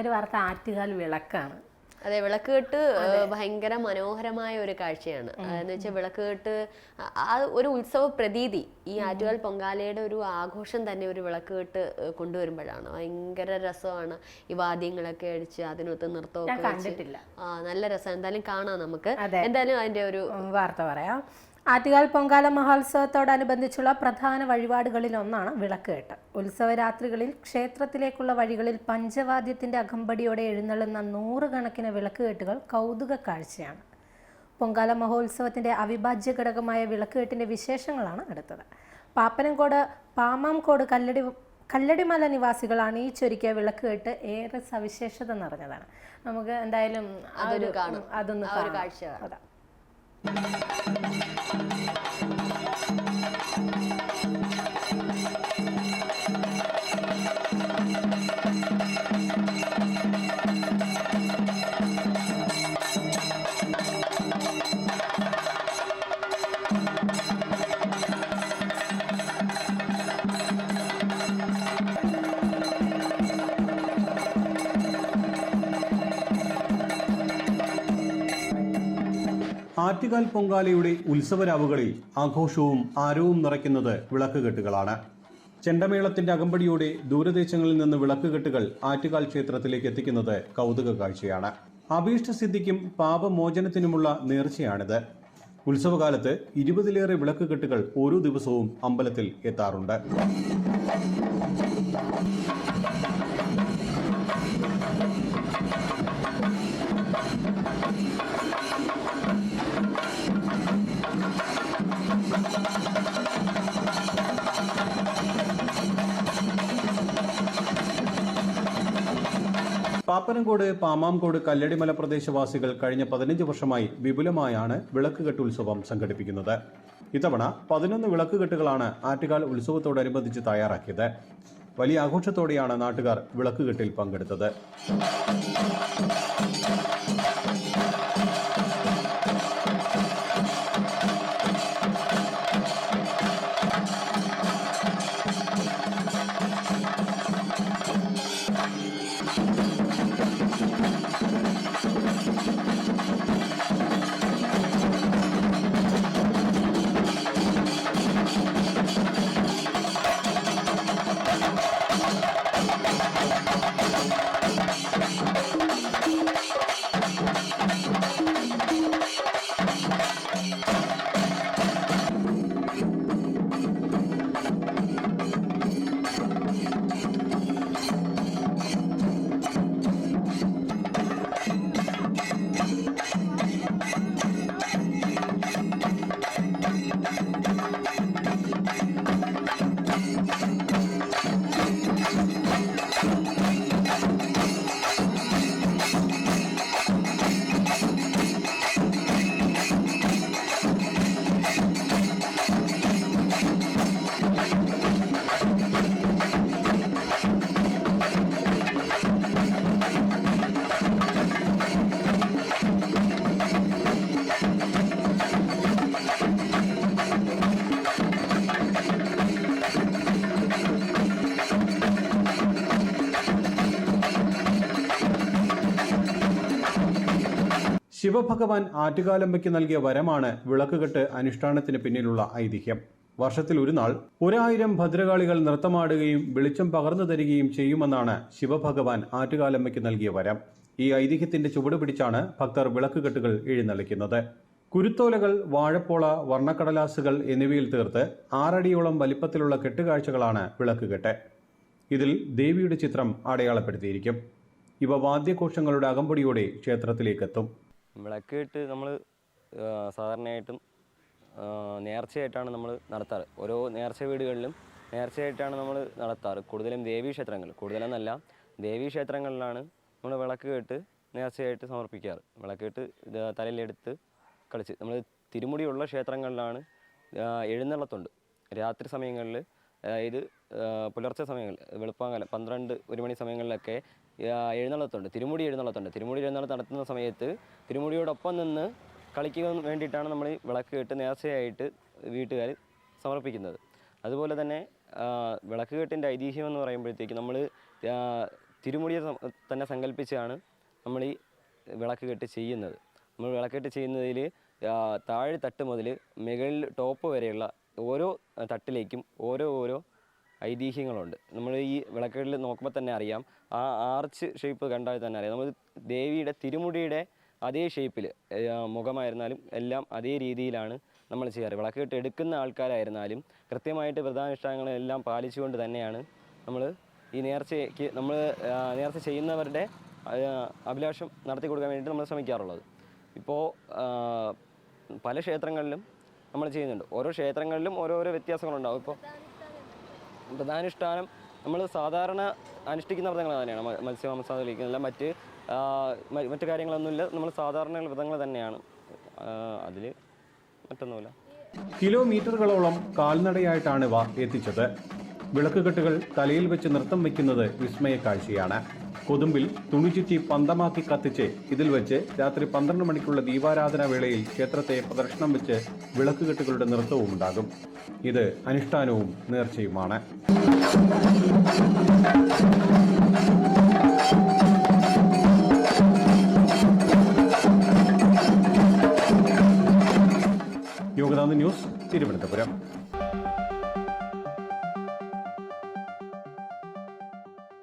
ആൾക്കാർ വാർത്ത ആറ്റുകാൽ വിളക്കാണ്. അതെ വിളക്ക് കെട്ട് ഭയങ്കര മനോഹരമായ ഒരു കാഴ്ചയാണ്. എന്ന് വെച്ചാൽ വിളക്ക് കെട്ട് ആ ഒരു ഉത്സവ പ്രതീതി. ഈ ആറ്റുകാൽ പൊങ്കാലയുടെ ഒരു ആഘോഷം തന്നെ ഒരു വിളക്ക് കെട്ട് കൊണ്ടുവരുമ്പോഴാണ്. ഭയങ്കര രസമാണ് ഈ വാദ്യങ്ങളൊക്കെ അടിച്ച് അതിനൊത്ത് നൃത്തമൊക്കെ കണ്ടിട്ടില്ല. ആ നല്ല രസം. എന്തായാലും കാണാം നമുക്ക്. എന്തായാലും അതിന്റെ ഒരു വാർത്ത പറയാം. ആറ്റുകാൽ പൊങ്കാല മഹോത്സവത്തോടനുബന്ധിച്ചുള്ള പ്രധാന വഴിപാടുകളിൽ ഒന്നാണ് വിളക്കുകെട്ട് ഉത്സവരാത്രികളിൽ ക്ഷേത്രത്തിലേക്കുള്ള വഴികളിൽ പഞ്ചവാദ്യത്തിന്റെ അകമ്പടിയോടെ എഴുന്നള്ളുന്ന നൂറുകണക്കിന് വിളക്കുകെട്ടുകൾ കൗതുക കാഴ്ചയാണ്. പൊങ്കാല മഹോത്സവത്തിന്റെ അവിഭാജ്യ ഘടകമായ വിളക്കുകെട്ടിന്റെ വിശേഷങ്ങളാണ് അടുത്തത്. പാപ്പനംകോട് പാമാംകോട് കല്ലടി കല്ലടിമല നിവാസികളാണ് ഈ ചൊരുക്കിയ വിളക്കുകെട്ട് ഏറെ സവിശേഷത നിറഞ്ഞതാണ്. നമുക്ക് എന്തായാലും അതൊരു അതൊന്ന്. കാഴ്ച. അതാ ആറ്റുകാൽ പൊങ്കാലയുടെ ഉത്സവരാവുകളിൽ ആഘോഷവും ആരവും നിറയ്ക്കുന്നത് വിളക്കുകെട്ടുകളാണ്. ചെണ്ടമേളത്തിന്റെ അകമ്പടിയോടെ ദൂരദേശങ്ങളിൽ നിന്ന് വിളക്കുകെട്ടുകൾ ആറ്റുകാൽ ക്ഷേത്രത്തിലേക്ക് എത്തിക്കുന്നത് കൗതുക കാഴ്ചയാണ്. അഭീഷ്ടസിദ്ധിക്കും പാപമോചനത്തിനുമുള്ള നേർച്ചയാണിത്. ഉത്സവകാലത്ത് ഇരുപതിലേറെ വിളക്കുകെട്ടുകൾ ഓരോ ദിവസവും അമ്പലത്തിൽ എത്താറുണ്ട്. പാപ്പനംകോട് പാമാംകോട് കല്ലടിമല പ്രദേശവാസികൾ കഴിഞ്ഞ പതിനഞ്ച് വർഷമായി വിപുലമായാണ് വിളക്കുകെട്ട് ഉത്സവം സംഘടിപ്പിക്കുന്നത്. ഇത്തവണ പതിനൊന്ന് വിളക്കുകെട്ടുകളാണ് ആറ്റുകാൽ ഉത്സവത്തോടനുബന്ധിച്ച് തയ്യാറാക്കിയത്. വലിയ ആഘോഷത്തോടെയാണ് നാട്ടുകാർ വിളക്കുകെട്ടിൽ പങ്കെടുത്തത്. ശിവഭഗവാൻ ആറ്റുകാലമ്പയ്ക്ക് നൽകിയ വരമാണ് വിളക്കുകെട്ട് അനുഷ്ഠാനത്തിന് പിന്നിലുള്ള ഐതിഹ്യം. വർഷത്തിൽ ഒരു നാൾ ഒരായിരം ഭദ്രകാളികൾ നൃത്തമാടുകയും വെളിച്ചം പകർന്നു തരികയും ചെയ്യുമെന്നാണ് ശിവഭഗവാൻ ആറ്റുകാലമ്മയ്ക്ക് നൽകിയ വരം. ഈ ഐതിഹ്യത്തിന്റെ ചുവട് പിടിച്ചാണ് ഭക്തർ വിളക്കുകെട്ടുകൾ എഴുന്നള്ളിക്കുന്നത്. കുരുത്തോലകൾ വാഴപ്പോള വർണക്കടലാസുകൾ എന്നിവയിൽ തീർത്ത് ആറടിയോളം വലിപ്പത്തിലുള്ള കെട്ടുകാഴ്ചകളാണ് വിളക്കുകെട്ട്. ഇതിൽ ദേവിയുടെ ചിത്രം അടയാളപ്പെടുത്തിയിരിക്കും. ഇവ വാദ്യഘോഷങ്ങളുടെ അകമ്പടിയോടെ ക്ഷേത്രത്തിലേക്കെത്തും. വിളക്ക് ഇട്ട് നമ്മൾ സാധാരണയായിട്ടും നേർച്ചയായിട്ടാണ് നമ്മൾ നടത്താറ്. ഓരോ നേർച്ച വീടുകളിലും നേർച്ചയായിട്ടാണ് നമ്മൾ നടത്താറ്. കൂടുതലും ദേവീ ക്ഷേത്രങ്ങൾ. കൂടുതലെന്നല്ല ദേവീ ക്ഷേത്രങ്ങളിലാണ് നമ്മൾ വിളക്ക് കേട്ട് നേർച്ചയായിട്ട് സമർപ്പിക്കാറ്. വിളക്ക് ഇട്ട് ഇത് തലയിലെടുത്ത് കളിച്ച്. നമ്മൾ തിരുമുടിയുള്ള ക്ഷേത്രങ്ങളിലാണ് എഴുന്നള്ളത്തുണ്ട്. രാത്രി സമയങ്ങളിൽ അതായത് പുലർച്ചെ സമയങ്ങളിൽ വെളുപ്പാങ്കാലം പന്ത്രണ്ട് ഒരു മണി സമയങ്ങളിലൊക്കെ എഴുന്നള്ളത്തുണ്ട്. തിരുമുടി എഴുന്നള്ളത്തുണ്ട്. തിരുമുടി എഴുന്നള്ളത്ത് നടത്തുന്ന സമയത്ത് തിരുമുടിയോടൊപ്പം നിന്ന് കളിക്കുക വേണ്ടിയിട്ടാണ് നമ്മൾ ഈ വിളക്ക് കെട്ട് നേർച്ചയായിട്ട് വീട്ടുകാർ സമർപ്പിക്കുന്നത്. അതുപോലെ തന്നെ വിളക്ക് കെട്ടിന്റെ ഐതിഹ്യം എന്ന് പറയുമ്പോഴത്തേക്ക് നമ്മൾ തിരുമുടിയെ തന്നെ സങ്കല്പിച്ചാണ് നമ്മൾ ഈ വിളക്ക് കെട്ട് ചെയ്യുന്നത്. നമ്മൾ വിളക്കെട്ട് ചെയ്യുന്നതിൽ താഴെ തട്ട് മുതൽ മുകളിൽ ടോപ്പ് വരെയുള്ള ഓരോ തട്ടിലേക്കും ഓരോ ഓരോ ഐതിഹ്യങ്ങളുണ്ട്. നമ്മൾ ഈ വിളക്കുകളിൽ നോക്കുമ്പോൾ തന്നെ അറിയാം. ആ ആർച്ച് ഷേപ്പ് കണ്ടാൽ തന്നെ അറിയാം. നമ്മൾ ദേവിയുടെ തിരുമുടിയുടെ അതേ ഷേപ്പിൽ മുഖമായിരുന്നാലും എല്ലാം അതേ രീതിയിലാണ് നമ്മൾ ചെയ്യാറ്. വിളക്ക് കെട്ട് എടുക്കുന്ന ആൾക്കാരായിരുന്നാലും കൃത്യമായിട്ട് പ്രധാനുഷ്ഠാനങ്ങളെല്ലാം പാലിച്ചുകൊണ്ട് തന്നെയാണ് നമ്മൾ ഈ നേർച്ചയ്ക്ക് നമ്മൾ നേർച്ച ചെയ്യുന്നവരുടെ അഭിലാഷം നടത്തി കൊടുക്കാൻ വേണ്ടിയിട്ട് നമ്മൾ ശ്രമിക്കാറുള്ളത്. ഇപ്പോൾ പല ക്ഷേത്രങ്ങളിലും നമ്മൾ ചെയ്യുന്നുണ്ട്. ഓരോ ക്ഷേത്രങ്ങളിലും ഓരോരോ വ്യത്യാസങ്ങളുണ്ടാവും. ഇപ്പോൾ പ്രധാനുഷ്ഠാനം നമ്മൾ സാധാരണ അനുഷ്ഠിക്കുന്ന വ്രതങ്ങൾ തന്നെയാണ്. മത്സ്യമാംസാദിക്കുന്നില്ല മറ്റ് മറ്റു കാര്യങ്ങളൊന്നുമില്ല. നമ്മൾ സാധാരണ വ്രതങ്ങൾ തന്നെയാണ്. അതിൽ മറ്റൊന്നുമില്ല. കിലോമീറ്ററുകളോളം കാൽനടയായിട്ടാണ് ഇവ എത്തിച്ചത്. വിളക്കുകെട്ടുകൾ തലയിൽ വെച്ച് നൃത്തം വയ്ക്കുന്നത് വിസ്മയ കാഴ്ചയാണ് കൊതുമ്പിൽ തുണിചുറ്റി പന്തമാക്കി കത്തിച്ച് ഇതിൽ വെച്ച് രാത്രി പന്ത്രണ്ട് മണിക്കുള്ള ദീപാരാധന വേളയിൽ ക്ഷേത്രത്തെ പ്രദർശനം വെച്ച് വിളക്കുകെട്ടുകളുടെ നൃത്തവും ഉണ്ടാകും. ഇത് അനുഷ്ഠാനവും നേർച്ചയുമാണ്. യോഗനാഥ് ന്യൂസ് തിരുവനന്തപുരം.